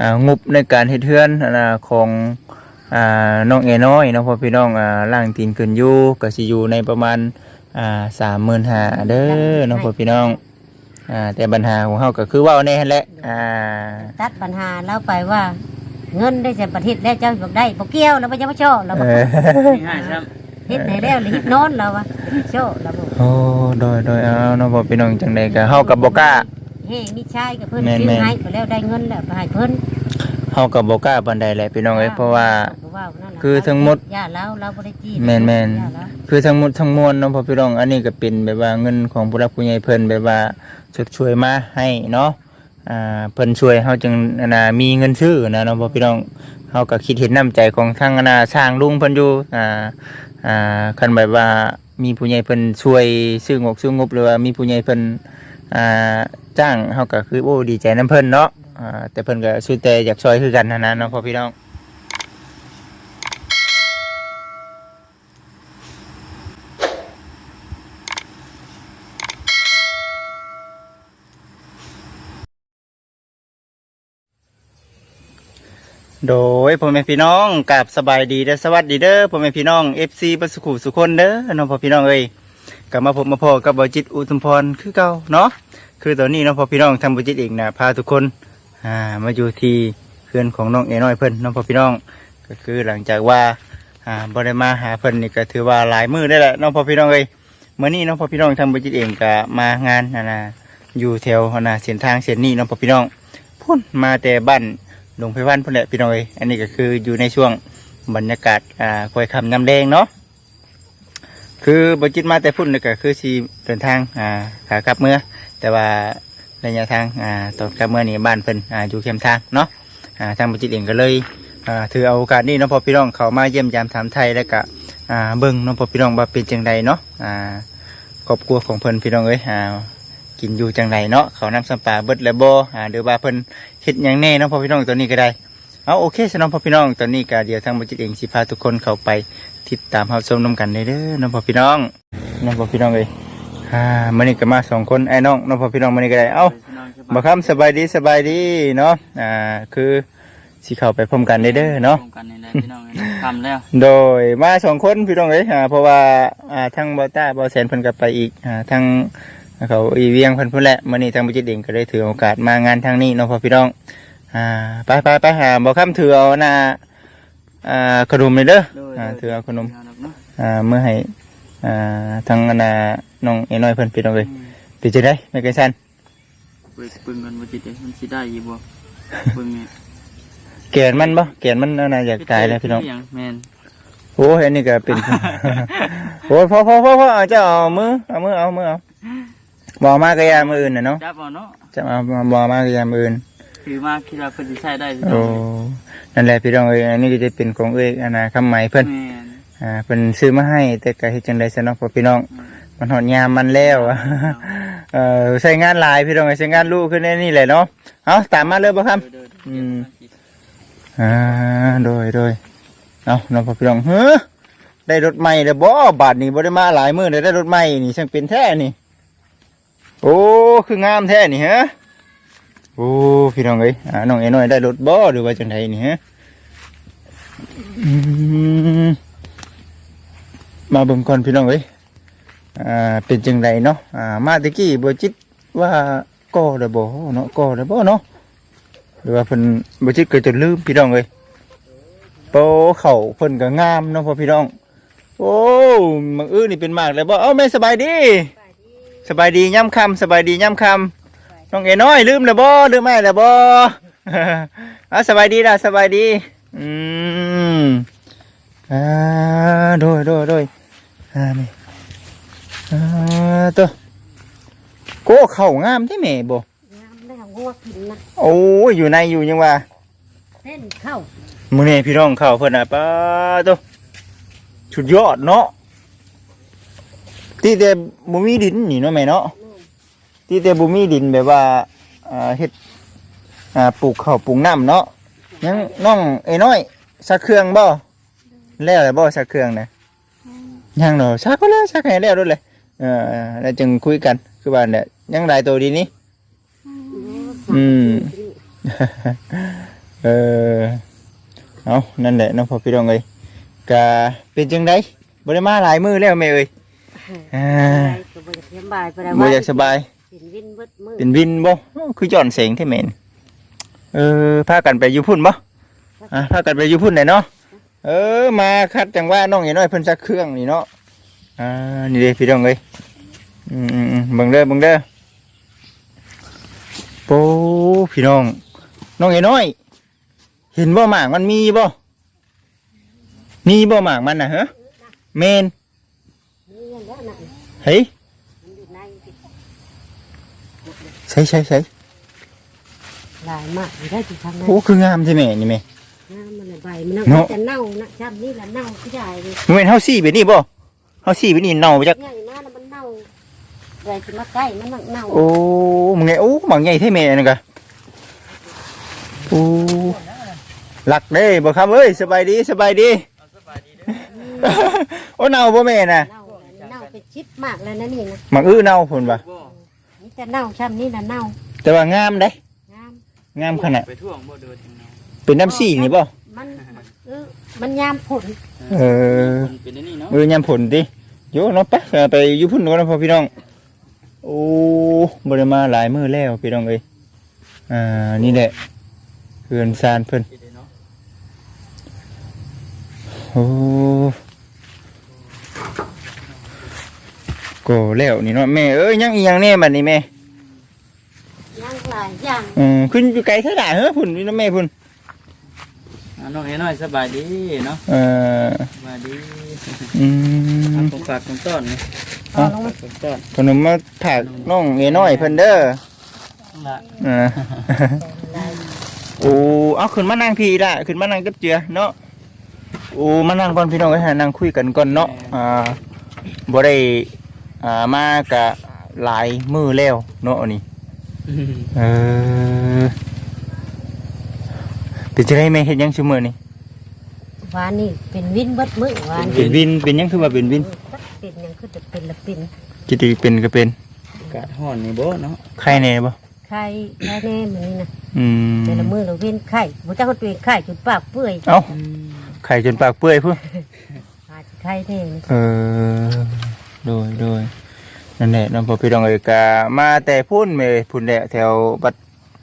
อ่างบในการเฮ็ดเฮือนอ่าของอ่าน้องเอน้อยเนาะพ่อพี่น้องอ่าล่างตีนขึ้นอยู่ก็สิอยู่ในประมาณอ่า35,000เด้อเนาะพ่อพี่น้องอ่าแต่ปัญหาของเฮาก็คือเว้าแน่หั่นแหละอ่าตัดปัญหาแล้วไปว่า เงินได้แต่ประเทศแล้วเจ้าบอกได้บ่เกี่ยวแล้วบ่จะมาโชว์เราเอบ่อง่ายๆครับเฮ็ดให้แล้วหรือเฮ็ดนอนเราว่าโชว์เราบ่โอ้โดยโดยเอาเนาะพ่อพี่น้องจังไดก็เฮาก็บ่กล้า เฮ้มีชายกับเพิ่นแม่นๆซื้อให้ก็แล้วได้เงินแล้วไปให้เพิ่นเฮาก็บ่กล้าปานใดแหละพี่น้องเอ้ยเพราะว่าก็ว่านั่นล่ะคือทั้งหมดย่าเราเราบ่ได้จี้แม่นๆย่าเราคือทั้งหมดทั้งมวลเนาะพ่อพี่น้องอันนี้ก็เป็นแบบว่าเงินของผู้รักผู้ใหญ่เพิ่นแบบว่าชดช่วยมาให้เนาะอ่าเพิ่นช่วยเฮาจึงอันน่ะมีเงินซื้อนะเนาะพ่อพี่น้องเฮาก็คิดเห็นน้ำใจของทางอันน่ะสร้างลุงเพิ่นอยู่อ่าอ่าคันแบบว่ามีผู้ใหญ่เพิ่นช่วยซื้องกซื้องบหรือว่ามีผู้ใหญ่เพิ่น อ่าจ้างเฮาก็คือโอ้ดีใจนํเพิ่นเนาะอ่าแต่เพิ่นก็สุดแต่อยากช่วยคือกันนะนะเนาะพ่อพี่น้องโดยพ่อแม่พี่น้องกับสบายดีและสวัสดีเด้อพ่อแม่พี่น้อง FC บัสขุสุคนเด้อน้องพ่อพี่น้องเอ้ย กลับมาพบมาพอกับบอจิตอุทุมพรคือเก่าเนาะคือตอนนี้น้องพ่อพี่น้องทำบอจิตเองนะพาทุกคนอ่ามาอยู่ที่เพื่อนของน้องเอน้อยเพิ่นน้องพ่อพี่น้องก็คือหลังจากว่าอ่าบ่ได้มาหาเพิ่นนี่ก็ถือว่าหลายมื้อได้แหละน้องพ่อพี่น้องเอ้ยมื้อนี้น้องพ่อพี่น้องทำบอจิตเองก็มางานนะนะอยู่แถวนะเส้นทางเส้นนี้น้องพ่อพี่น้องพุ่นมาแต่บ้านหลวงไพวันพุ่นแหละพี่น้องเลยอันนี้ก็คืออยู่ในช่วงบรรยากาศอ่าคอยคำยำแดงเนาะ คือบจิตมาแต่พุ่นนี่ก็คือสีเดินทางอ่าขากลับเมื่อ แต่ว่าระยะทางอ่าตอนกลับเมื่อนี่บ้านเพิ่นอ่าอยู่เข้มทางเนาะอ่าทางบจิตเองก็เลยอ่าถือเอาโอกาสนี้เนาะพอพี่น้องเขามาเยี่ยมยามถามไทยแล้วก็อ่าเบิ่งเนาะพอพี่น้องว่าเป็นจังใดเนาะอ่าครอบครัวของเพิ่นพี่น้องเอ้ยอ่ากินอยู่จังไรเนาะเขานำสัมปลาเบิดแล้วบ่อ่าเดี๋ยวว่าเพิ่นเฮ็ดหยังแน่เนาะพ่อพี่น้องตอนนี้ก็ได้ เอาโอเคสน้องพ่อพี่น้องตอนนี้ก็เดี๋ยวทางบัจิตเองสิพาทุกคนเข้าไปติดตามรับชมนํกันได้เด้อน้องพ่อพี่น้องน้องพ่อพี่น้องเอ้ยอ่ามื้อนี้ก็มาสองคนไอ้น้องน้องพ่อพี่น้องมื้อนี้ก็ได้เอ้าบ่คำสบายดีสบายดีเนาะอ่าคือสิเข้าไปพร้อมกันได้เด้อเนาะตรงกันนี่แหละพี่น้องเอ้ยทำแล้ว โดยมาสองคนพี่น้องเอ้ยอ่าเพราะว่าอ่าทั้งบอต้าบอแสนเพิ่นก็ไปอีกอ่าทั้งเขาอีเวียงเพิ่นเพิ่นแหละมื้อนี้ทางบุจิตเองก็ได้ถือโอกาสมางานทางนี้เนาะพ่อพี่น้อง อ่าไปไปไปหาบ่ค้ำถือเอาหน้าอ่าขนมเลยเด้ออ่าถือเอาขนมเอาดอกเนาะอ่าเมื่อให้อ่าทางอันน่ะน้องเอน้อยเพิ่นพี่น้องเอ้ยเป็นจังได๋แม่ไกซันเปิดปึงกันบ่จิตเอ้ยมันสิได้อยู่บ่ปึงนี่แกนมันบ่แกนมันน่าอยากตายแล้วพี่น้องหยังแม่นโอ้ยอันนี้ก็เป็นโอ้ยพอพอพอพอเอาเจ้าเอามือเอามือเอามือเอาบอกมากระยามืออื่นนะเนาะจับเอาเนาะจะเอามาบอกมากระยามืออื่น ถือมาคิดว่าเพิ่นสิใช้ได้พี่น้โอ้องนั่นแหละพี่น้องเอ้ยอันนี้ก็จะเป็นของเอ้ยอันนะคำใหม่เพิ่นแม่นอ่าเพิ่นซื้อมาให้แต่ก็เฮ็ดจังได๋ซะเนาะพ่อพี่น้อง มันหอดยามมันแล้วอะเอ่อใช้งานหลายพี่น้องเอ้ยใช้งานลูกขึ้นในนี่แหละเนาะเอาตามมาเลยบ่ครับ เดินๆอืมอ่าโดยโดยเอาน้องพ่อพี่น้องเฮ้อได้รถใหม่แล้วบ่บาทนี้บ่ได้มาหลายมื้อเลยได้รถใหม่นี่ช่างเป็นแท้นี่ โอ้คืองามแท้นี่ฮะโอ้พี่น้องเอ้ยอ่าน้องเอ๋น้อยได้รถบ่หรือว่าจังไดนี่ฮะมาเบิ่งก่อนพี่น้องเอ้ยอ่าเป็นจังไดเนาะอ่ามาตะกี้บ่จิตว่าก่อได้บ่เนาะก่อได้บ่เนาะหรือว่าเพิ่นบ่จิตเก็จนลืมพี่น้องเอ้ยโปเข่าเพิ่นก็งามเนาะพ่อพี่น้อง โอ้มังอื้อนี่เป็นมากเลยบ่เอ้าแม่สบายดี สบายดีย่ำคำสบายดีย่ำคำ น้องเอ๋น้อยลืมแล้วบ่ลืมแม่แล้วบ่อะสบายดีล่ะสบายดี อืมอ่าโดยโดยโดยอ่านี่อ่าตัวโก้เข่างามที่แม่บ่งามแล้วงัวกินนะโอ้ยอยู่ในอยู่ยังว่าเต้นเข้ามื้อนี้พี่น้องเข้าเพิ่นน่ะป้าตัวสุดยอดเนาะที่แต่บ่มีดินนี่เนาะแม่เนาะ ที่แต่บ่มีดินแบบว่าอ่าเฮ็ดอ่าปลูกข้าวปลูกน้ำเนาะยังน้องไอ้น้อยสักเครื่องบ่แล้วแล้วบ่สักเครื่องน่ะยังเนาะสักก็แล้วสักให้แล้วด้วยเลยเออแล้วจึงคุยกันคือว่าเนี่ยยังหลายตัวดีนี่อืมอเออเอานั่นแหละเน้องพ่อพี่น้องเอ้ยกะเป็นจังไดบ่ได้มาหลายมื้อแล้วแม่เอ้ยอ่าก็บ่อยากสบาย เป็นวินเบิดมือเป็นวินบ่คือย้อนแสงแท้แม่นเออพากันไปอยู่พุ่นบ่อะพากันไปอยู่พุ่นได้เนาะเออมาคัดจังว่าน้องอย่น้อยเพิ่นซักเครื่องนี่เนาะอ่านี่เด้พี่น้องเอ้ยอืมเบิ่งเด้อเบิ่งเด้อโป้พี่น้อง น้องอย่น้อย เห็นบ่หมากมันมีบ่มีบ่หมากมันน่ะฮะแม่นเฮ้ย มันอยู่ในสิ ใช่ใช่ใช่หลายมากอยู่ได้ที่ทำนั้นโอ้คืองามใช่ไหมนี่แม่น้ำมันละใบมันน่ะเนาะจะเน่านะจำนี่ละเน่าผู้ใหญ่เลยบ่แม่นเฮาซี่ไปนี่บ่เฮาซี่ไปนี่เน่าไปจักใหญ่นะแล้วมันเน่าใหญ่จะมาใกล้มันน่ะเน่าโอ้มึงไงโอ้หมังใหญ่เท่แม่นี่กะโอ้หลักเด้บ่ครับเอ้ยสบายดีสบายดีโอ้เน่าบ่แม่น่ะเน่าเลยเน่าเป็นชิปมากเลยนะนี่นะหมักอื้อเน่าพุ่นบ่บ่นี่ จะเน่าช้ำนี่ละเน่าแต่ว่างามเด้งามงามขนาดไปท่วงบ่เดินจังเนาะเป็นน้ำซี่นี่บ่มันเออมันยามผลเออมันเป็นอันนี้เนาะเออยามผลติโยเนาะไปไปอยู่พุ่นก่อนนะพ่อพี่น้องโอ้บ่ได้มาหลายมื้อแล้วพี่น้องเอ้ยอ่านี่แหละเพื่อนซานเพิ่นสิได้เนาะโอ้ ก็แล้วนี่เนาะแม่เอ้ยยังอีหยังแน่บัดนี้แม่ย่างหลายอย่างอืมขึ้นอยู่ไกลเท่าไหร่เฮ้อพุ่นนี่นะแม่พุ่นอ่าน้องเอ๋น้อยสบายดีเนาะเอ่อสบายดีอืทำมของฝากของต้อนนี่เอาลงมาของต้อนขนมมาถากน้องเอน้อยเพิ่นเด้อนั่นละอ่าโอ้เอาขึ้นมานั่งพี่ละขึ้นมานั่งกับเจือเนาะโอ้มานั่งก่อนพี่น้องไว้ยหานั่งคุยกันก่อนเนาะอ่าบ่ได้ อ่ามากะหลายมือแล้วเนาะนี่เออเป็นจะได้แม่เฮ็ดหยังซุมื้อนี่วานนี่เป็นวินเบิดมือวานเป็นวินเป็นหยังคือว่าเป็นวินเป็นหยังคือจะเป็นละเป็นกิติเป็นก็เป็นกาดห่อนนี่บ่เนาะใครแน่บ่ไข่ไข่แน่เหมือนนี่นะอืมแต่ละมือเราเว้นไข่บุจ้าคนตัวเองไข่จนปากเปื่อยเอ้าไข่จนปากเปื่อยพุ่นอาจไข่แน่นี่เออ โดยโดยนั่นแหละน้องพ่อพี่น้องเอ้ยกะมาแต่พุ่นแม่พุ่นแหละแถวบัด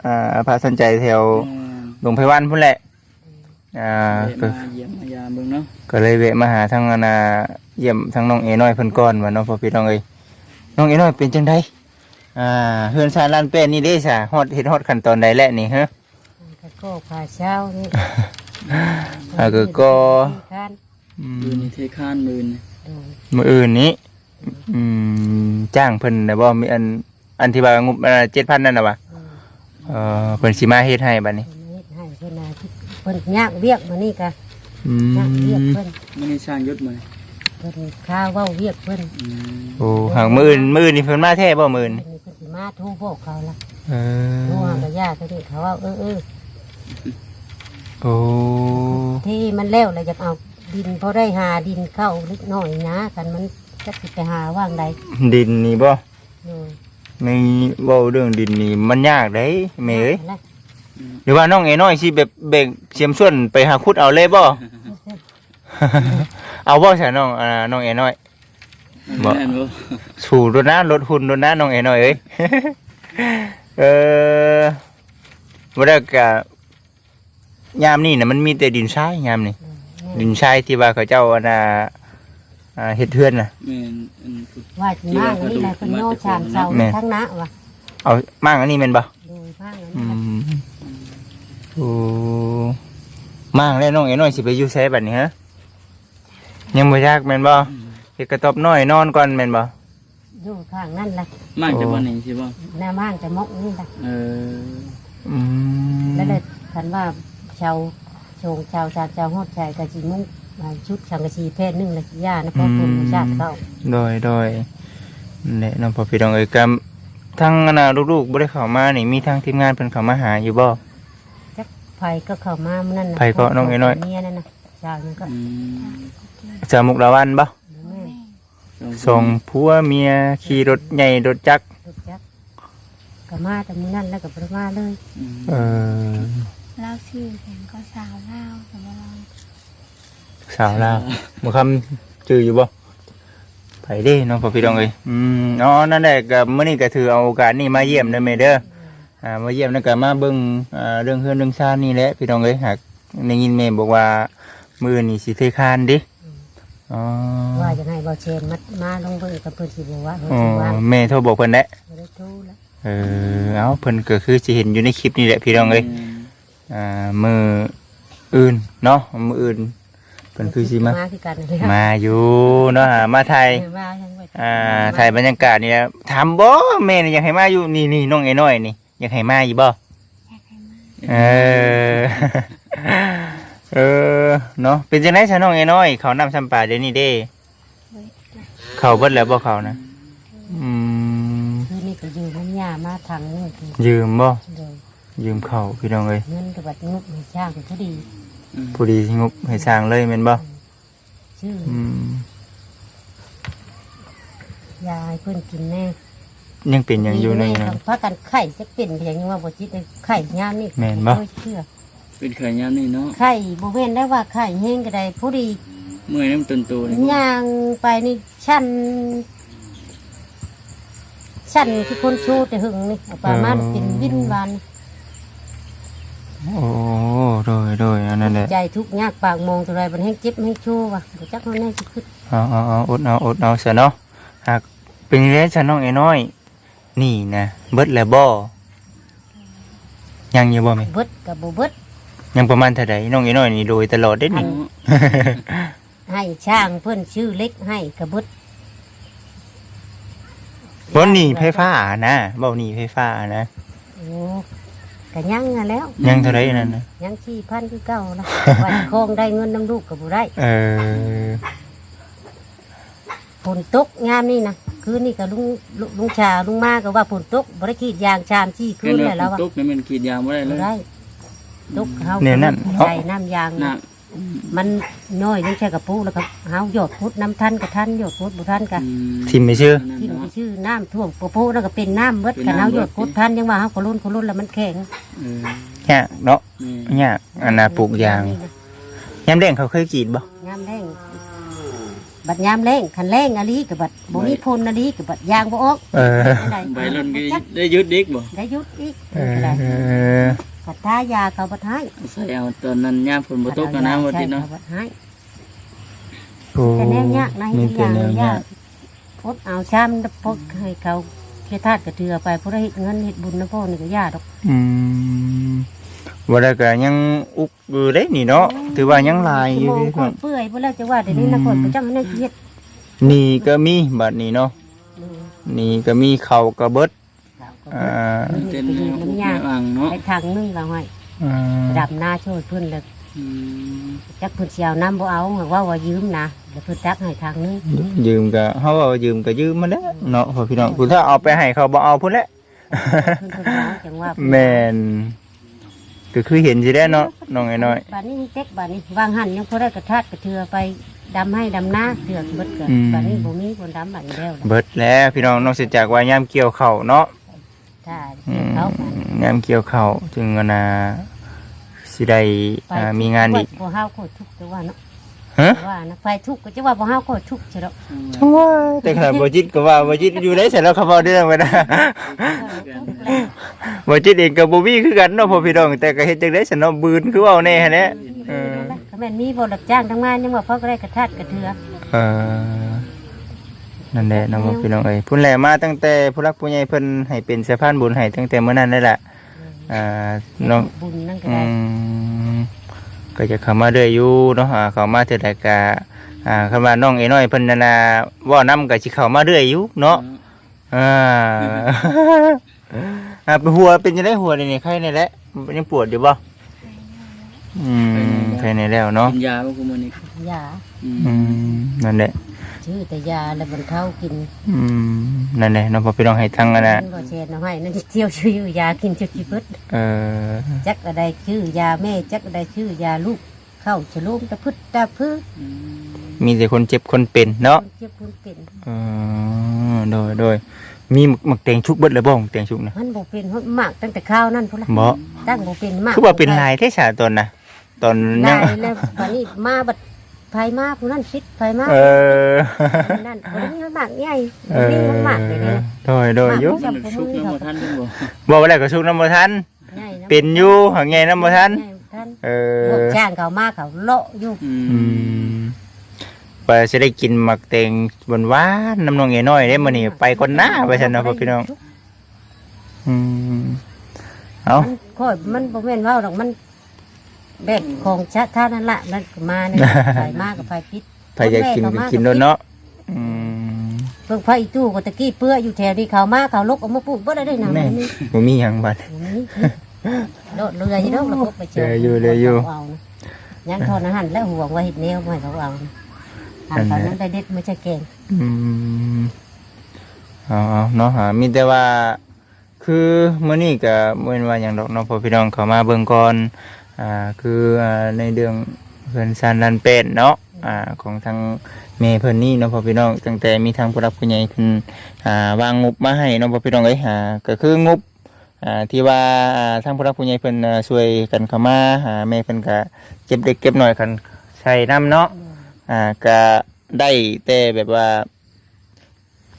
อ่าพระสันใจแถวอืมหลวงไพวันพุ่นแหละอ่าเวะก็มาเยี่ยมมายามเบิ่งเนาะก็เลยแวะมาหาทางอาณาเยี่ยมทางน้องเอน้อยเพิ่นก่อนว่าน้องพ่อพี่น้องเอ้ยน้องเอน้อยเป็นจังไดอ่าเฮือนซานลานเป็นนี่เด้ซะฮอดเฮ็ดฮอดขั้นตอนใดแล้วนี่ฮะก็ก็พาเช้านี่อ่าก็ก็การอือยู่มในเทคานมือนี่โดยมื้ออื่นนี้ อืมจ้างเพิ่นได้บ่มีอันอันที่ว่างบอ่า7,000นั่นน่ะว่ะโดยเอ่อเพิ่นสิมาเฮ็ดให้บัดนี้เพิ่นเฮ็ดให้เพิ่นน่ะที่เพิ่นยากเวียกมานี่กะอืยากเวียกมเพิ่นไม่ได้สร้างยศมือเพิ่นข้าวเว้าเวียกเพิ่นอืมโอ้หางมื้ออื่นมื้ออื่นนี่เพิ่นมาแท้บ่มื้ออื่นเพิ่นนี่เพิ่นสิมาโทรบอกเขาละเอโทรอหากับญาติเขาดิเขาว่าเออเออโอ้ที่มันแล้วเลยจะเอาดินพอได้หาดินเข้าเล็กน้อยนะกันมัน จะสิไปหาว่างใดดินนี่บ่โดยในเว้าเรื่องดินนี่มันยากเด้แม่เอ้ยแล้วหรือว่าน้องเอน้อยสิแบบเบ่งเสียมส่วนไปหาคุดเอาเลยบ่ เอาบ่ใช่น้องอ่าน้องเอน้อย บ่ แม่นบ่สู่รถนะรถหุ่นรถนะน้องเอน้อยเอ้ย เออบ่ได้กะยามนี่น่ะมันมีแต่ดินทรายยามนี่ ดินทรายที่ว่าเขาเจ้าอันน่ะ อ่าเฮ็ดเทือนน่ะ แม่นอันพุทธว่าสิมากอันนี้แหละเป็นโยชามเสาแม่ ทั้งนะว่ะเอามั่งอันนี้แม่นบ่โดยมากอันอืนี้แหละมโอ้มั่งแล้วน้องเอน้อยสิไปอยู่ไสบัดนี้ฮะยังบ่ยากแม่นบ่เฮ็ดกระต๊อบน้อยนอนก่อนแม่นบ่อยู่ข้างนั่นแหละมากจะบ่นี่สิบ่หน้าม่างจะมกนี่แหละเอออืมแล้วเลยคันว่าชาวโชงชาวชาติชาวฮอดชายกะสิมุ่ง อ่าชุดสังกะสีเพศหนึงเลยย่านะเพราะคนชาติเขาโดยโดยนั่นแหละน้องพ่อพี่น้องเอ้ยกำทั้งอนาลูกๆบ่ได้เข้ามานี่มีทางทีมงานเพิ่นเข้ามาหาอยู่บ่ไผก็เข้ามามันนั่นนะไผก็น้องน้อยๆเมียนั่นนะชาวนี่ก็อืมจากมุกดาวันบ่แม่ส่งผัวเมียขี่รถใหญ่รถจักรลูกจักก็มาแต่มื้อนั้นแล้วก็บ่ได้มาเลยอืมเออเล่าชื่อเห็นก็สาวเล่าแต่ว่าเรา สาวลาวบ่คำชื่ออยู่บ่ไปเด้น้องพ่อพี่น้องเอ้ยอืมอ๋อนั่นแหละก็มื้อนี้ก็ถือเอาโอกาสนี้มาเยี่ยมเด้อแม่เด้ออ่ามาเยี่ยมแล้วก็มาเบิ่งอ่าเรื่องเฮือนเรื่องชาตินี่แหละพี่น้องเอ้ยหากได้ยินแม่บอกว่ามื้อนี้สิเทคานดิอ๋อว่าจะให้เบาเชนมัดมาลงเบิ่งกับเพิ่นสิบอกว่าเฮ้ยอ๋อสิว่าแม่โทรบอกเพิ่นแล้วบ่ได้ทูแล้วเออเอาเพิ่นก็คือสิเห็นอยู่ในคลิปนี่แหละพี่น้องเอ้ย อ่ามืออื่นเนาะมืออื่น เพิ่นคือสิมามาคือกันนั่นแหละมาอยู่เนาะหามาไทยมายังไว้อ่าถ่ายบรรยากาศนี่นะถามบ่แม่นี่อยากให้มาอยู่นี่นี่น้องไอ้น้อยนี่อยากให้มาอยู่บ่อยากให้มาเออเออเนาะเป็นจังได๋ซะน้องไอ้น้อย เขาวนำซ้ำปลาเดี๋ยวนี้เด้เว้ยนะเขาเบิดแล้วบ่เขานะอืมคือนี่ก็ยืมน้ำยามาทางนึงคือยืมบ่เลยยืมเขาพี่น้องเอ้ยเงินกับบัดงุบให้ช่างก็ดี ผู้ดีงบให้สร้างเลยแม่นบ่ชื่ออืมยาให้เพิ่นกินแน่ยังเป็นหยังอยู่ในดีนั้แน่นพากันไข่จะเป็นอย่างนี้ว่าบ่จิตได้ไข่ยามนี่แม่นบ่ โอ้ยเชื่อเป็นไข่ยามนี่เนาะไข่บ่เว้นได้ว่าไข่แห้งก็ได้ผู้ดีเมื่อยน้ำต้นโตนี่ย่างไปนี่ชั้นชั้นคือคนชูแต่หึงนี่เอาประมาณเป็นวินวาน โอ้โดยโดยอันนั้นแหละ ใจทุกข์ยากปากมองตัวไรมันให้เจ็บให้ชูว่ะบ่จักมันแน่สิขึ้นเอาเอาเอาอดเอาอดเอาซะเนาะหากเป็นจังได๋ซะน้องไอ้น้อย นี่นะเบิดแล้วบ่ยังอยู่บ่แม่เบิดกับบ่เบิดยังประมาณเท่าใดน้องไอ้น้อยนี่โดยตลอดเด้นี่เนาะให้ช่างเพิ่นชื่อเล็กให้กระเบิดบ่หนีไฟฟ้านะบ่หนีไฟฟ้านะ โอ้ ก็ยังอะแล้วยังเท่าใดนั่นนะยังสี่พันคือเก่านะวันคงได้เงินน้ำลูกกับบ่ได้เออฝนตกงามนี่นะคืนนี่ก็ลุงลุงลุงชาลุงมาก็ว่าฝนตกบ่ได้ขีดยางชามที่คืเกินนแล้วแล้วว่าว่าตกนี่มันขีดยามบ่ได้เลบ่ยได้ตกเฮาเนี่ยนั่นเนาะใส่น้ำยางหนัก มันน้อยลุงใช้กับปูแล้วก็เฮาหยดพุดน้ำทันกับทันหยดพุดบ่ทันกันอืมทิมไปชื่อที่นั่นมันเนาะชื่อน้ำท่วมปูปูแล้วก็เป็นน้ำเบิดเป็นกันน้ำเฮาหยดเบิดพุดทันยังว่าเฮาก็ลุ้นก็ลุ้นแล้วมันแข็งเออยากเนาะนี่ยากอันน่ะปลูกยางยามแดงเขาเคยกรีดบ่ยามแรงบัดยามแรงคันแรงอะลีกับบัดบ่มีพลอะลีกับบัดยางบ่ออกเออได้ใบหล่นก็ได้ยึดดิกบ่ได้หยุดอีก เอก็ได้อกัดทายาเขาบัดให้ใส่เอาตอนนั้นยามฝนบ่ตกนะนะบ่ติดเนาะใช่ขบัดให้โอ้แต่แนวยากนะมีให้แต่ยางแนวยายากกพดเอาช้ำพดให้เขาเพื่อทาดกระเทือไปเพราะได้เฮ็ดเงินเฮ็ดบุญนะพ่อนี่ก็ยากดอกอืมว่าได้ก็ยังอุกอยู่เด้นี่เนาะถือว่ายังหลายอยู่มองพี่คน้อนงเปื่อยบ่แล้วจะว่าเดี๋ยวนี้นะคนก็จังให้เฮ็ดนี่ก็มีบัดนี้เนาะนี่ก็มีเขากระเบิด อ่าเต้นไปแนยืวมอุกน้ำแนยาวอ่างเนาะไปทางนึงเราให้อ่าดำหน้าช่วยเพิ่นแล้วอืมจักเพิ่นสิเอาน้ำบ่เอาว่าว่ายืมนะแล้วเพิ่นตักให้ทางนึงยืมก็เฮาว่ายืมก็ยืมมาแล้วเนาะพ่อพี่น้องคุณถ้าเอาไปให้เขาบ่เอาพุ่นแหละ เพิ่นเพิ่นเอาจังว่าแม่นก็คือเห็นสิได้เนาะน้องไอ้น้อยบาดนี้เต็กบาดนี้วางหันยังพอได้กระทาดกระเทือไปดำให้ดำหน้าเถือกเบิดเกิดอืมบาดนี้บ่มีคนดำบาดนี้แล้วล่ะเบิดแล้วพี่น้องนอกจากว่ายามเกี่ยวข้าวเนาะ ถ้าอืเกี่ยวมเขาไปยามเกี่ยวข้าวจึงน่ะสิได้อ่ามีงานอีก บ่เฮาโคตรทุกข์จะว่าเนาะฮะว่านะไฟทุกข์ก็จะว่าบ่เฮาโคตรทุกข์ใช่ดอกจังว่าแต่ขนาดบ่จิตก็ว่าบ่จิตอยู่ได้เสร็จแล้วเขาเว้าเรื่องไว้นะบ่จิตเองก็บ่มีคือกันเนาะพ่อพี่น้องแต่ก็เฮ็ดจังได๋ซั่นเนาะบืนคือเว้าแน่หั่นแหละเออก็แม่นมีบ่รับจ้างทำงานยังว่าเขาก็ได้กระทาดกระเทือ เออ นั่นแหละเนาะพ่อพี่น้องเอ้ยพุ่นแหละมาตั้งแต่ผู้รักผู้ใหญ่เพิ่นให้เป็นสะพานบุญให้ตั้งแต่เมื่อนั้นนั่นแหละอ่าน้องบุญนั่นก็อืได้มก็จะเข้ามาเรื่อยอยู่เนาะอ่าเข้ามาเท่าใดก็อ่าคำว่าน้องไอ้น้อยเพิ่นนั่นน่ะเว้านำก็สิเข้ามาเรื่อยอยู่เนาะอ่าอ่าหัวเป็นยังไงหัวนี่นี่ไข้นี่แหละยังปวดอยู่บ่อืมไข้นี่แล้วเนาะกินยาบ่คุมื้อนี้ยาอืมอืมนั่นแหละ ชื่อแต่ยาแล้วบรรเทากินอืมนั่นแหละเน้องพอพี่น้องให้ทั้งอันน่ะมันบ่แชร์เอาให้นั่นเที่ยวชื่อยากินจนสิเบิดเออจักอะไรชื่อยาแม่จักอะไรชื่อยาลูกเข้าฉลุมตะพึดตะพืชอืมมีแต่คนเจ็บคนเป็นเนาะเจ็บคนเป็นเออโดยโดยมีหมักแตงชุกเบิดเลยบ่หมักแตงชุกนะมันบ่เป็นฮอดมากตั้งแต่ข้าวนั่นพุ่นละบ่ตั้งบ่เป็นมากคือว่าเป็นลายเทศาตอนน่ะตอนยัได้งแล้วบัดนี้มาบัด ไผมาผู้นั้นฟิตไผมาเออผู้นั่นบ่ได้มีฮอดมากใหญ่เอบ่อมีฮอดมากเลยเด้อโดยโดยอยู่มันชุกยังบ่ทันจังบ่บอกว่าแล้วก็ชุกน้ำบ่ทันใหญ่ะเป็นอยู่หังไงน้ำบ่ทันใหญ่บ่ทันเอพวอกจ้างเขามาเขาเลาะอยู่อือืมมว่าจะได้กินหมักแตงบนหวานๆน้ำนองเอ๋น้อยได้มื้อนี้ไปก่อนหน้าว่าซั่นเนาะพ่อพี่น้องอืมเอามันค่อยมันบ่แม่นเว้าดอกมัน แบบของชาติท่านั่นล่ะนั่นก็มาเนี่ยไผมากับไผพิษใครจะกินก็กินโดนเนาะอืมเพิ่งไผอีตู้ก็ตะกี้เปื้ออยู่แถวนี้เขามาเขาลกเอามาปลูกบ่ได้ได้หนังแม่นี่บ่มีหยังบัดนี่โดดเรืออยู่ดอกระบบไปเจเจออยู่เลยอยู่ขาานะยังทอนอาหารและห่วงไว้เฮ็ดแนวบ่ให้เขาเอานะหาตอนนั้นได้เด็ดไม่ใช่เก่งอืมเอาเอาเนาะหามีแต่ว่า คือมื้อนี้ก็บ่แม่นว่าหยังดอกเนาะพอพี่น้องเข้ามาเบิ่งก่อน อ่าคืออ่าในเรื่องเพิ่นซานดันเป็ดเนาะอ่าของทางแม่เพิ่นนี่เนาะพอพี่น้องตั้งแต่มีทางผู้รับผู้ใหญ่เพิ่นอ่าวางงบมาให้เนาะพอพี่น้องเอ้ยหาก็คืองบอ่าที่ว่าอ่าทางผู้รับผู้ใหญ่เพิ่นอ่าช่วยกันเข้ามาหาแม่เพิ่นก็เก็บเล็กเก็บหน้อยกันใช้น้ำเนาะอ่าก็ได้แต่แบบว่า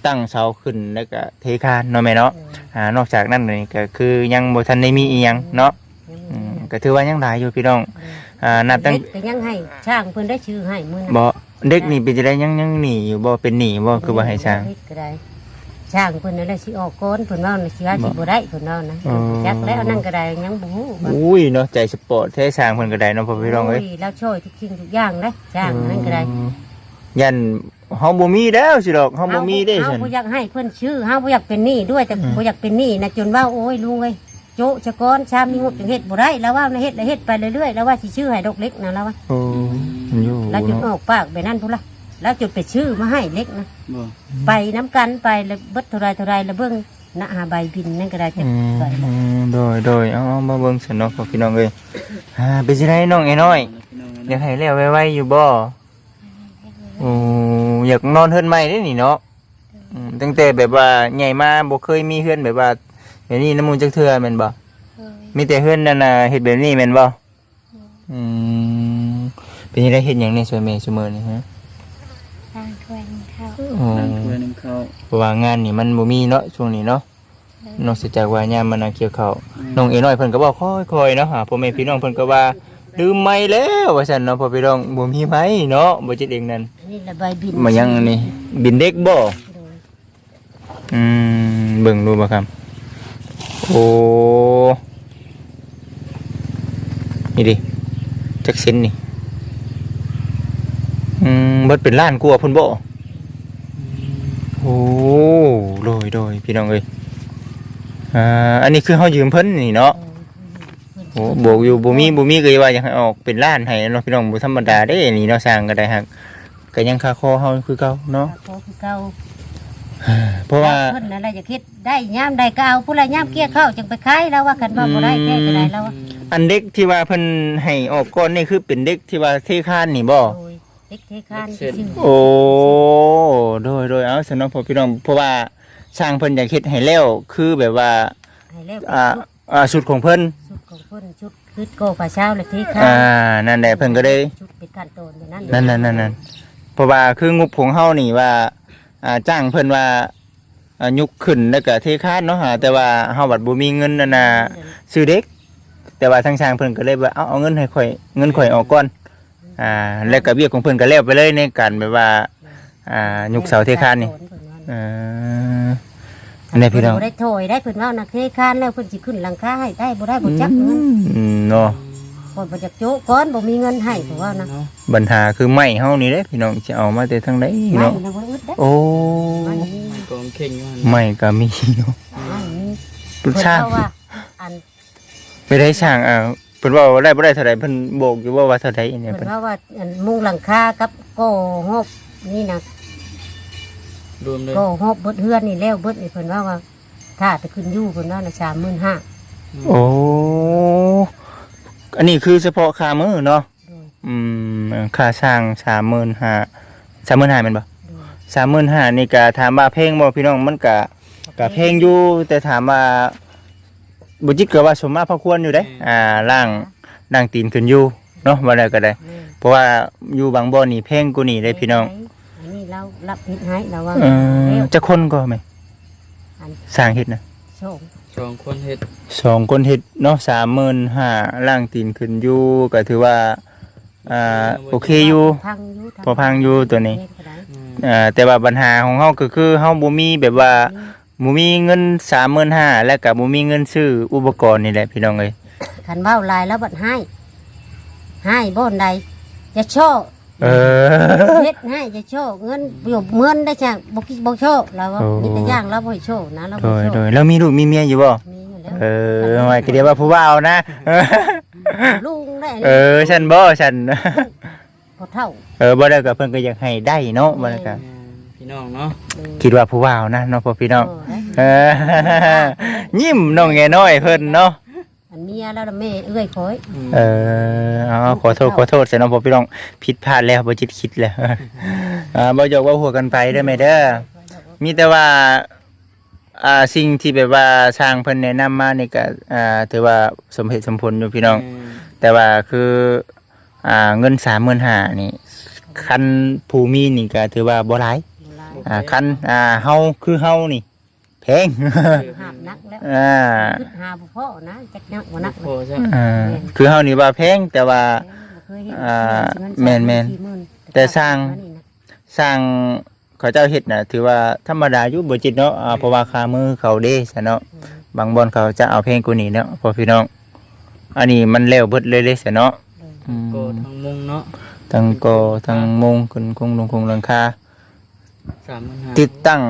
ตั้งเสาขึ้นแล้วก็เทคานเนาะแม่เนาะอ่านอกจากนั้นนี่ก็คือยังบ่ทันได้มีอีหยังเนาะ ก็ถือว่ายังหลายอยู่พี่น้องอ่านับตั้งเด็กก็ยังให้ช่างเพิ่นได้ชื่อให้มื้อนั้นบ่เด็กนี่เป็นจะได้ยังยังหนีอยู่บ่เป็นหนีบ่คือว่าให้ช่างเฮ็ดก็ได้ช่างเพิ่นนั่นแหละสิออกก้นเพิ่นว่าน่ะสิหาสิบ่บ่ได้เพิ่นว่านะอ๋อจักแล้วนั่นก็ได้ยังบ่ฮู้ว่าอุ้ยเนาะใจสปอร์ตแท้ช่างเพิ่นก็ได้เนาะพ่อพี่น้องเอ้ยโแล้วช่วยทุกสิ่งทุกอย่างเด้ช่างนั่นก็ได้ยันเฮาบ่มีแล้วสิดอกเฮาบ่มีเด้เฮาฉันบ่อยากให้เพิ่นชื่อเฮาบ่อยากเป็นหนี้ด้วยแต่อืมบ่อยากเป็นหนี้นะจนว่าโอ้ยลุงเอ้ย โจะชะกอนชามมีงบจังเฮ็ดบ่ได้แล้วว่าเฮ็ดแล้วเฮ็ดไปเรื่อยๆแล้วว่าสิชื่อให้ดอกเล็กนะแล้วว่าโอ้อยู่แล้วจุดอเนาะอกปากไปนั่นพุ่นละแล้วจุดไปชื่อมาให้เล็กนะบ่ไปน้ำกันไปแล้วเบิดเท่าไรเท่าไรแล้วเบิ่งหน้าหาใบบินนั่นก็ได้จะอืมไปอืมโดยโดยเอาเอามาเบิ่งซั่นเนาะพ่อพี่น้องเอ้ยอ่าเป็นจังไดน้องไอ้น้อยอยากให้แล้วไวๆอยู่บ่โอ้อยากนอนเฮือนใหม่ได้นี่เนาะอืมตั้งแต่แบบว่าใหญ่มาบ่เคยมีเฮือนแบบว่า แบบนี้น้ำมูลจักเทื่อแม่นบ่เคยมีแต่เฮือนนั่นน่ะเฮ็ดแบบนี้แม่นบ่อืมเป็นจังไดเฮ็ดหยังในสวยแม่ซุมื้อนี่ฮะสร้างถ้วยนึ่งข้าวโอ้ล้างถ้วยนึงข้าวเพราะว่างานนี่มันบ่มีเนาะช่วงนี้เนาะนอกจากว่ายามมันน่ะเกี่ยวข้าวน้องเอ๋น้อยเพิ่นก็บอกค่อยๆเนาะหาพ่อแม่พี่น้องเพิ่นก็ว่าลืมไม้แล้วว่าซั่นเนาะพ่อพี่น้องบ่มีไม้เนาะบ่จิตเองนั่น นี่ละใบบินมายังอันนี่บินเด็กบ่อืมเบิ่งดูบ่ครับ โอ้นี่ดิจักเซนนี่อืมเบิดเป็นล้านกลัวาพุ่นบ่โอ้โดยโดยพี่น้องเอ้ยอ่าอันนี้คือเฮายืมเพิ่นนี่เนาะโอ้โบกอยู่บ่มีบ่มีก็อย่าว่าอยากให้ออกเป็นล้านให้เนาะพี่น้องบ่ธรรมดาเด้นี่เนาะสร้างก็ได้ฮักก็ยังค่าคอเฮาคือเก่าเนาะโตคือเก่า เพราะว่าเพิ่นอะไรจะคิดได้ยามใดก็เอาผู้ละยามเกี้ยเข้าจังไปขายแล้วว่ากันว่าบ่ได้แท้ก็ได้แล้วว่าอันเด็กที่ว่าเพิ่นให้ออกก่อนนี่คือเป็นเด็กที่ว่าเทคานนี่บ่โดยเด็กเทคานชื่อโอ้โดยโดยเอาสนองพ่อพี่น้องเพราะว่าสร้างเพิ่นอยากเฮ็ดให้แล้วคือแบบว่าให้แล้วอ่าอ่าสุดของเพิ่นชุดของเพิ่นชุดคือโกผ้าเช้าและเทคาอ่านนั่นแหละเพิ่นก็ได้ชุดเป็นการโตนอย่างนั้นนั่นนั่นนั่นนั่นเพราะว่าคืองบของเฮานี่ว่า อ่าจ้างเพิ่นว่าอ่ายุคขึ้นแล้วก็เทคานเนาะหาแต่ว่าเฮาบัดบ่มีเงินนั่นน่ะซื้อเด็ก แต่ว่าทางช่างเพิ่นก็เลยว่าเอาเอาเงินให้ข่อยเงินข่อยออกก่อนอ่าแล้วก็เบี้ยของเพิ่นก็แล้วไปเลยในการแบบว่าอ่ายุคเสาเทคานนี่เอออันนี้พี่น้องบ่ได้โถยได้เพิ่นว่านักเทคานแล้วเพิ่นสิขึ้นหลังคาให้ได้บ่ได้บ่จักเงินอืมเนาะ คนบ่จักโจ๊กก้อนบ่มีเงินให้เพราะว่านะปัญหาคือไม้เฮานี่เด้พี่น้องจะเอามาแต่ทางใดไม่เนาะนะบ่อึดเด้โอ้ไม่กองเข่งอยู่หั่นไม้ก็มีเนาะไม่เพิ่นเพิ่นช่างว่าอันไปได้ช่างอ่าเพิ่นว่าได้บ่ได้เท่าใดเพิ่นโบกอยู่ว่าว่าเท่าใดเนี่ยเพิ่เพิ่นนว่าว่าอันมุงหลังคากับโก้ฮอบนี่นะรวมเลยโก้ฮอบเบิดเฮือนนี่แล้วเบิดนี่เพิ่นว่าว่าถ้าไปขึ้นอยู่เพิ่นว่าน่ะ35,000โอ้ อันนี้คือเฉพาะค่ามือเนาะอืมค่าช่าง35,000 35,000แม่นบ่35,000นี่ก็ถามว่าเพลงบ่พี่น้องมันก็ก็เพลงอยู่แต่ถามว่าบ่จิตก็ว่าสมมาพอควรอยู่เด้ อ่าล่างดังตีนขึ้นอยู่เนาะบ่ได้ก็ได้แม่เพราะว่าอยู่บางบ่อนี่เพลงกูนี่เลยพี่น้องอันนี้เรารับเฮ็ดให้เราว่าเออแล้วจะคนก็ไหมอันสร้างเฮ็ดนะโชค สองคนเฮ็ดสองคนเฮ็ดเนาะ35,000ล่างตีนขึ้นอยู่ก็ถือว่าอ่าโอเคอยู่ พังอยู่พอพังอยู่ตัวนี้เฮ็ดก็ได้อืมอ่าแต่ว่าปัญหาของเฮาก็คือเฮาบ่มีแบบว่าบ่มีเงิน35,000แล้วก็บ่มีเงินซื้ออุปกรณ์นี่แหละพี่น้องเอ้ยคันเว้าลายแล้วบัดให้ให้บ่อนใดจะโชค เออ เฮ็ดให้จะโชคเงินอยู่เงินได้จ้ะบ่คิดบ่โชคเราว่าโอ้ มีแต่ย่างเราบ่ให้โชคนะเราโดบ่ยโชคโดยแล้วมีลูกมีเมียอยู่บ่มีอยู่แล้วเออไว้ก็เดียวว่าผู้บ่าวนะ ลุงได้เออฉันบ่ฉัน พอเท่าเออบ่ได้ก็เพิ่นก็อยากให้ได้เนาะบ่ได้ก็แม่พี่น้องเนาะคิดว่าผู้บ่าวนะเนาะพ่อพี่น้องเออเออยิ้มน้องแง่น้อยเพิ่นเนาะ อันเมียแล้วน่ะแม่เอ้ยคอยมเออเอาขอโทษขอโทษใส่น้องพ่อพี่น้องผิดพลาดแล้วบ่จิตคิดแล้วอ่าบ่ยกว่าหัวกันไปเด้อแม่เด้อมีแต่ว่าอ่าสิ่งที่แบบว่าสร้างเพิ่นแนะนำมานี่ก็อ่าถือว่าสมเหตุสมผลอยู่พี่น้อง แต่ว่าคืออ่าเงินสามหมื่นห้านี่คันภูมินี่ก็ถือว่าบ่หลายโบราณอ่าคันอ่าเฮาคือเฮานี่ แพงหาบนักแล้วอ่าขึ้นหาบ่พ่อนะจักนักบ่นักโอ้ใช่อ่าคือเฮานี่ว่าแพงแต่ว่าบ่เคยเห็นอ่าเงิแม่นแม่นสี่หมื่แต่สร้างอันนี้นะสร้างเขาเจ้าเฮ็ดน่ะ ถือว่าธรรมดาอยู่บ่จิตเนาะอ่าเพราะว่าค่ามือเขาเด้ซะเนาะบางบ่อนเขาจะเอาแพงกว่านี้เนาะพอพี่น้อง อันนี้มันแล้วเบิดเลยเด้ซะเนาะอืม โกทั้งมุงเนาะทั้งกอทั้งมุงขึ้นคงลงคงหลังคาสามหมื่นห้าติดตั้ง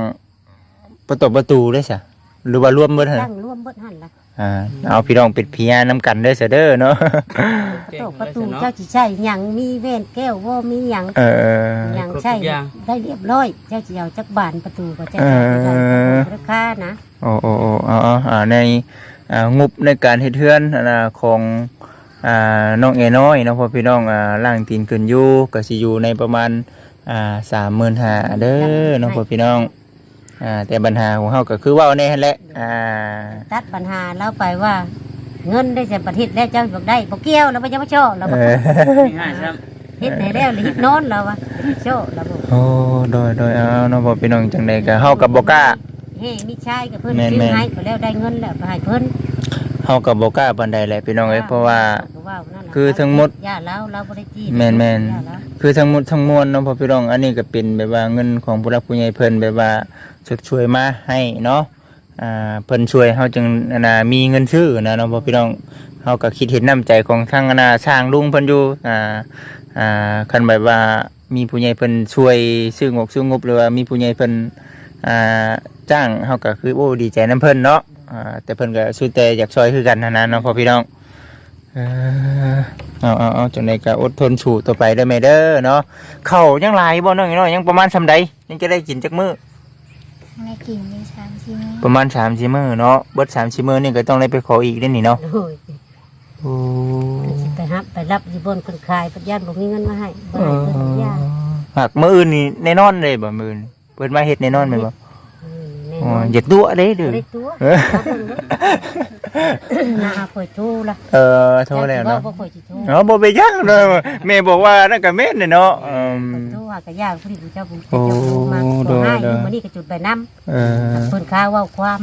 ประตูประตูได้สะหรือว่ารวมเบิดหั่นตั้งร่วมเบิดหั่นล่ะอ่าเอาพี่น้องเป็ดเพียน้ำกันเด้อเสยเด้อเนาะเก่งโต๊ะประเลยตูเนาะเจ้าสิใช้หยังมีแว่นแก้วบ่มีหยังเออ หยังครบใช่ทุกอย่างได้เรียบร้อย เจ้าสิเอาจักบานประตูก็จะเอได้อราคานะโอ้โอ้โอ้เอาเอาอ่าในอ่างบในการเฮ็ดเทือนอ่าของอ่าน้องเอน้อยเนาะพ่อพี่น้องอ่าล่างตีนขึ้นอยู่ก็สิอยู่ในประมาณอ่า35,000เด้อเนาะพ่อพี่น้อง อ่าแต่ปัญหาของเฮาก็คือเว้าแน่หั่นแหละอ่าตัดปัญหาแล้วไปว่า เงินได้จากประเทศแล้วเจ้าบอกได้บ่เกี่ยวแล้วบ่จะมาโชว์เราเอบ่อง่ายๆครับเฮ็ดให้แล้วหรือเฮ็ดโนอนเราว่าโชว์เราบอกโอ้โดยโดยเอาเนาะพ่อพี่น้องจังไดก็เฮาก็บ่กล้าเฮ้มีชายกับเพิ่นแม่นซื้อแม่นให้ก็แล้วได้เงินแล้วก็ให้เพิ่น เฮาก็บ่กล้าปานใดแหละพี่น้องเอ้ยเพราะว่าก็ว่านั่นล่ะคือทั้งหมดย่าเราเราบ่ได้จี้แม่นแม่นย่าเราคือทั้งหมดทั้งมวลเนาะพ่อพี่น้องอันนี้ก็เป็นแบบว่าเงินของผู้รักผู้ใหญ่เพิ่นแบบว่าชดช่วยมาให้เนาะอ่าเพิ่นช่วยเฮาจึงอันน่ะมีเงินซื้อนะเนาะพ่อพี่น้องเฮาก็คิดเห็นน้ำใจของทางอันน่ะสร้างลุงเพิ่นอยู่อ่าอ่าคันแบบว่ามีผู้ใหญ่เพิ่นช่วยซื้องบซื้องบหรือว่ามีผู้ใหญ่เพิ่นอ่าจ้างเฮาก็คือโอ้ดีใจนํเพิ่นเนาะ อ่าแต่เพิ่นก็สุดแต่อยากช่วยคือกันนะนะเนาะพ่อพี่น้องเออเอาเอาเอาจังไดก็อดทนสู้ต่อไปได้อแม่เด้อเนาะเข้าวยังหลายบ่น้อยน้อยยังประมาณซำใดยังจะได้กินจักมื้อไม่กินได้สามชิ้นประมาณ3 4มื้อเนาะเบิด3 4มื้อนี่ก็ต้องได้ไปขออีกได้อนี่เนาะโอ้ยโอ้สิไปรับไปรับอยู่บนคนขายปัญญานบ่มีเงินมาให้บ่เอให้เพิ่นอย่าหากมื้ออื่นนี่แน่นอนเลยบ่มื้อนี้เปิดมาเฮ็ดแน่นอนแม่นบ่ อืมแน่อ๋นออนอย่าตัวเด้เด้อ ได้ตัวเออ เอาเพิ่นเด้อน่าเปิดโทรละเออโทรแล้วเนาะบ่ค่อยสิโทรเนาะบ่ไปยังเด้อแม่บอกว่านั่นก็แม่นเนาะอืม โทรหากะยากผู้ที่ผู้เจ้าผู้โอ้เจ้ารู้มาโดบ่ยให้โดยมื้อนี้ก็จุดใบน้ำเออเพิ่นค้าเว้าความ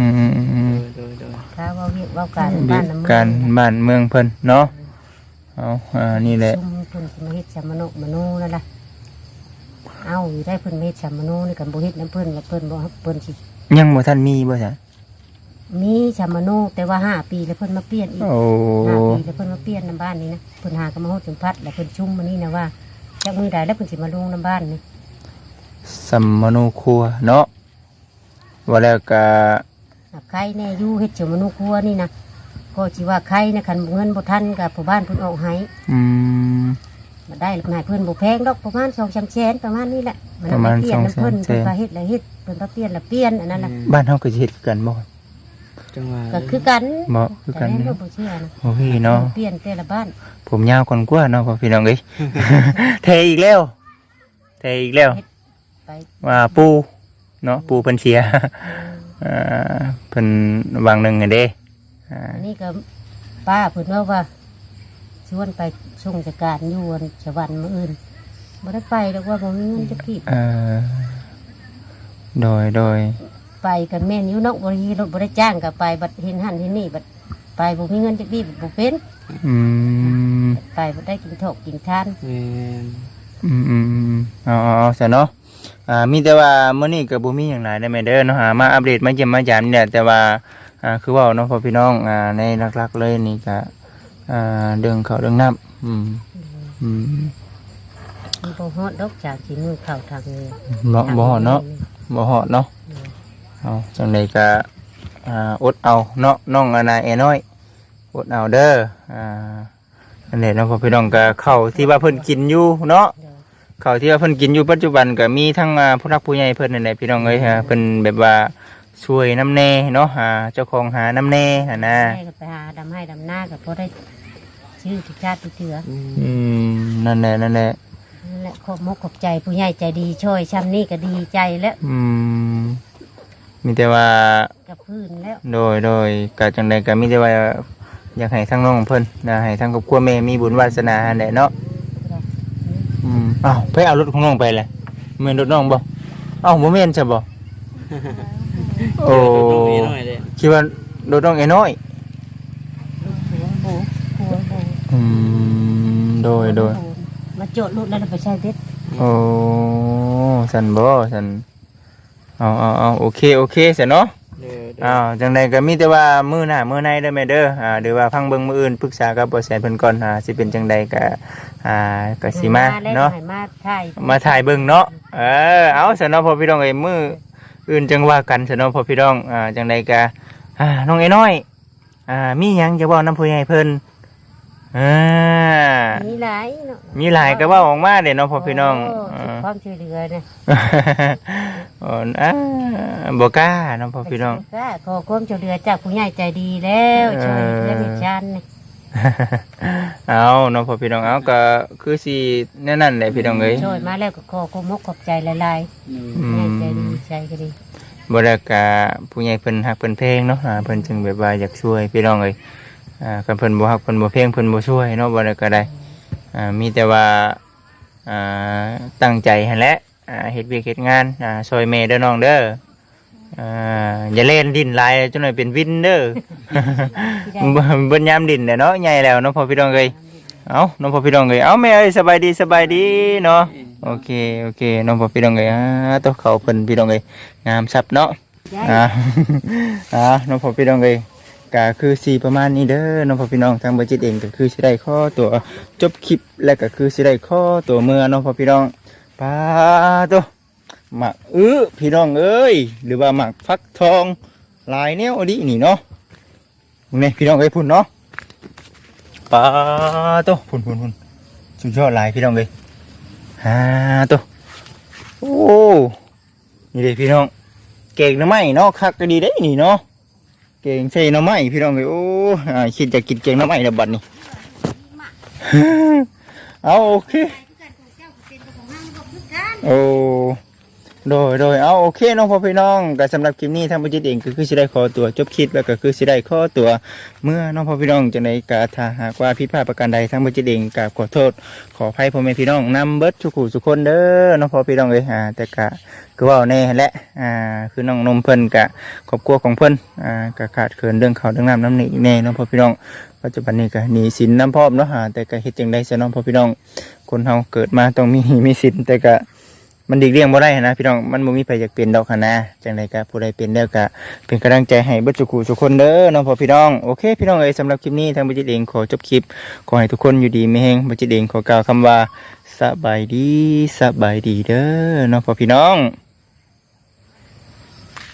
อืมอืมอืมโดยโดยค้าเว้าเวียกเว้าการเรีบ้ายนกน้ำเมืการบ้านเมืองเพิ่นเนาะเอาอ่านี่แหละ ซุ่มเพิ่นสิมาเฮ็ดสามโนมโนนั่นล่ะ เอาอยู่ได้เพิ่นมาเฮ็ดสามโนนี่กันบ่เฮ็ดน้ำเพิ่นว่าเพิ่นบ่เพิ่นสิยังบ่ทันมีบ่จ้ะมีสามโนแต่ว่าห้าปีแล้วเพิ่นมาเปลี่ยนอีกโอ้ห้าปีแล้วเพิ่นมาเปลี่ยนน้ำบ้านนี้นะเพิ่นหาก็มาโฮดถึงพัดแล้วเพิ่นชุ่มมานี่นะว่าจากมือใดแล้วเพิ่นสิมาลงน้ำบ้านนี่สัมมโนครัวเนาะว่าแล้วก็อะใครแน่อยู่เฮ็ดเจ้ามนุครัวนี่นะก็สิว่าใครนะคันเงินบ่ทันกับผู้บ้านเพิ่นออกให้อืม มาได้หลายเพิ่นบ่แพงดอกประมาณ2-3แสนประมาณนี้แหละนประมาณเปลี่ยนน้ำเพิ่น2-3แสนเพิ่นก็เฮ็ดแล้วเฮ็ดเพิ่นก็เปลี่ยนแล้วเปลี่ยนอันนั้นน่ะบ้านเฮาก็สิเฮ็ดคือกันบ่จังหวะก็คือกันบ่คือแต่กันแม่เนาะบ่เชื่อนะโอ้ยเนาะเปลี่ยนแต่ละบ้าน ผมยาวก่อนกว่าเนาะพ่อพี่น้องเอ้ยเทอีกแล้วเทอีกแล้วไปว่าปูเนาะปูเพิ่นเสียอ่าเพิ่นวางหนึงไงเด้อ่าอันนี้ก็ป้าเพิ่นว่าว่า ชวนไปส่งจัดการอยู่วันสวรรค์มื้ออื่นบ่ได้ไปดอกว่าบ่มีเงินจะกีบเอ่อโดยโดยไปกันแม่นอยู่เนาะบ่ได้รถบ่ได้จ้างก็ไปบัดเห็นหันเห็นนี่บัดไปบ่มีเงินจะกีบบ่เป็นอืมไปบ่ได้กินถกกินทานแม่นอืมอืมอืมเอาเอาเอาซะเนาะอ่ามีแต่ว่ามื้อนี้ก็บ่มีหยังหลายได้แม่เด้อเนาะหามาอัปเดตมาเยี่ยมมายามนี่แหละแต่ว่าอ่าคือเว้าเนาะพ่อพี่น้องอ่าในหลักๆเลยนี่ก็ อ่าเรื่องข้าวเรื่องน้ำอืมอืมมันบ่ฮอดดอกจากที่มือเข้าทางนี้บ่บ่ฮอดเนาะบ่ฮอดเนาะเอาจังไดก็อ่าอดเอาเนาะน้องอานาเอน้อยอดเอาเด้ออ่าอันนี้เนาะพ่อพี่น้องก็ข้าวที่ว่าเพิ่นกินอยู่เนาะเด้อข้าวที่ว่าเพิ่นกินอยู่ปัจจุบันก็มีทั้งอ่าผู้รักผู้ใหญ่เพิ่นนั่นแหละพี่น้องเอ้ยฮะเพิ่นแบบว่าช่วยน้ำแน่เนาะหาเจ้าของหาน้ำแน่หั่นนะให้ก็ไปหาดำให้ดำหน้าก็บ่ได้ ชื่อที่ชาติที่เถืออืมนั่นแหละนั่นแหละนั่นแหละขอบมกขอบใจผู้ใหญ่ใจดีช่วยช้ำนี่ก็ดีใจแล้วอืมมีแต่ว่ากับพื้นแล้ว โดยโดยก็จังใดก็มีแต่ว่าอยากให้ทั้งน้องเพิ่นนะให้ทั้งครอบครัวแม่มีบุญวาสนาหั่นแหละเนาะอืมอ้าวไปเอารถของน้องไปเลยแม่นรถน้องบ่เอ้าบ่แม่นใช่บ่โอ้น้องเอน้อยเด้คิดว่ารถน้องไอ้น้อย หัวโบหัวโบ อืมโดยโดยมาโจทย์ลูกแล้วเราไปใช้เด็ดโอ้สันบ่สันเอาเอาเอาโอเคโอเคเสร็จเนาะเด้อเด้ออ้าวจังใดก็มีแต่ว่ามื้อหน้ามื้อในเด้อแม่เด้ออ่าหรือว่าฟังเบิ่งมื้ออื่นปรึกษากับบ่แสนเพิ่นก่อนอ่าสิเป็นจังใดก็อ่าก็สิมาแล้วเนาะให้มาถ่ายมาถ่ายเบิ่งเนาะเออเอาซะเนาะพ่อพี่น้องเอ้ยมื้ออื่นจังว่ากันซะเนาะพ่อพี่น้องอ่าจังใดก็อ่าน้องไอ้น้อยอ่ามีหยังจะเว้านำผู้ใหญ่เพิ่น อ่ามีหลายเนาะมีหลายก็เว้าออกมาเด้เนาะพ่อพี่น้องโอ่าความช่วยเหลือนะอ่อนอ่าบกล้าน้องพ่อพี่น้องก็ขอความช่วยเหลือจากผู้ใหญ่ใจดีแล้วช่วยเหลือมิชันนี่เอาน้องพ่อพี่น้องเอาก็คือสิแน่นั่นแหละพี่น้องเอ้ยช่วยมาแล้วก็ขอความมกขอบใจหลายอืมๆอืผู้ใหญ่มใจดีใจก็ดีบ่ได้กะผู้ใหญ่เพิ่นฮักเพิ่นเพลงเนาะอ่าเพิ่นจึงแบบว่าอยากช่วยพี่น้องเอ้ย อ่าคันเพิ่นบ่ฮักเพิ่นบ่เพลงเพิ่นบ่ช่วยเนาะบ่ได้ก็ได้อ่ามีแต่ว่าอ่าตั้งใจหั่นแหละอ่าเฮ็ดเวียกเฮ็ดงานอ่าช่วยแม่เด้อน้องเด้ออ่าอย่าเล่นดินหลายจนหน่อยเป็นวินเด้อเบิ่งเบิ่งยามดินเนี่ยเนาะใหญ่แล้วเนาะพ่อพี่น้องเอ้ยเอาน้องพ่อพี่น้องเอ้ยเอาแม่เอ้ยสบายดีสบายดีเนาะโอเคโอเคน้องพ่อพี่น้องเอ้ยอ่าตัวเขาเพิ่นพี่น้องเอ้ยงามซับเนาะอ่าอ่าน้องพ่อพี่น้องเอ้ย ก็คือสีประมาณนี้เด้อน้องพ่อพี่น้องทางบัจิตเองก็คือสิได้ข้อตัวจบคลิปและก็คือสิได้ข้อตัวเมื่อน้องพ่อพี่น้องปาตัวหมักอื้อพี่น้องเอ้ยหรือว่าหมักฟักทองลายแนวดีนี่เนาะนี่พี่น้องเอ้ยพุ่นเนาะปาตัวพุ่นพุ่นพุ่นสุดยอดลายพี่น้องเอ้ยฮาตัวโอ้นี่เลยพี่น้องเก่งน้ำไม้เนาะคักก็ดีได้นี่เนาะ เก่งใช่น้ำไม้พี่น้องเลยโอ้อ่าคิดจะกินเก่งน้ำไม้ระบัดนี้เอาโอเค โอ้ โดยโดยเอาโอเคน้องพ่อพี่น้องก็สำหรับคลิปนี้ทางบัจิตเองก็คือสิได้ขอตัวจบคลิปแล้วก็คือสิได้ขอตัว เมื่อน้องพ่อพี่น้องจังใดกาถ้าหากว่าผิดพลาดประการใดทั้งบัจิตเองกราบขอโทษ ขออภัยพ่อแม่พี่น้องนำเบิดทุขู่ทุคนเด้อน้องพ่อพี่น้องเอ้ยอ่าแต่กะก็เว่าแน่แหละอ่าคือน้องนมเพิ่นกะครอบครัวของเพิ่นอ่ากะขาดเขินเรื่องเขาวเรื่องน้ำน้ำหนี่แน่น้องพ่อพี่น้องปัจจุบันนี้ก็หนีสินน้ำพร้อมเนาะอ่าแต่ก็เฮ็ดจังได๋ซะน้องพ่อพี่น้องคนเฮาเกิดมาต้องมีมีสินแต่ก็ มันดีเลี่ยงบ่ได้นะพี่น้องมันบ่มีไผอยากเป็นดอกหันนะจังไดก็ผู้ใดเป็นแล้วก็เป็นกำลังใจให้เบิดทุกคู่ทุกคนเด้อน้องพ่อพี่น้องโอเค พี่น้องเอ้ยสำหรับคลิปนี้ทางบัจิตเองขอจบคลิปขอให้ทุกคนอยู่ดีไม่แฮงบัจิตเองขอกล่าวคำว่าสบายดีสบายดีเด้อน้องพ่อพี่น้อง